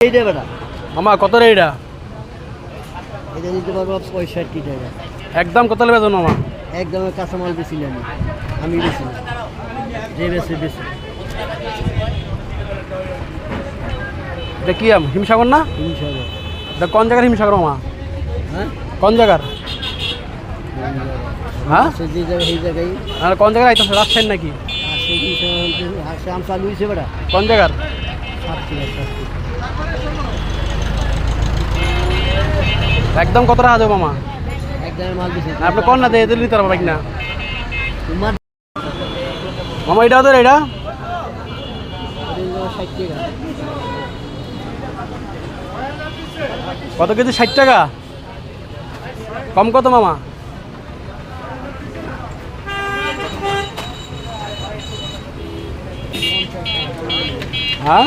এইটা বেটা মামা কত রে এটা? এটা নিতে পারব পঁয়ষট্টি টাকা। একদম কত মামা? একদমে কাঁচামাল বেশি আমি আমি বেশি যে বেশি বেশি এটা কি আম? হিমসাগর না? তিনশো এটা কোন জায়গার হিমসাগর মামা? হ্যাঁ? কোন জায়গার? হ্যাঁ? যে জায়গায় সেই জায়গায়। আর কোন জায়গায় আইতেছে? রাজশাহী নাকি? আসে তিনশো আসে আম চালু হয়েছে বেটা। কোন জায়গার? সাতটি সাতটি একদম কত টাকা দেবো মামা? আপনি কোন না দিয়ে দিতে পারব না মামা এটা ওদের এটা? কত কেজি? ষাট টাকা? কম কত মামা? হ্যাঁ?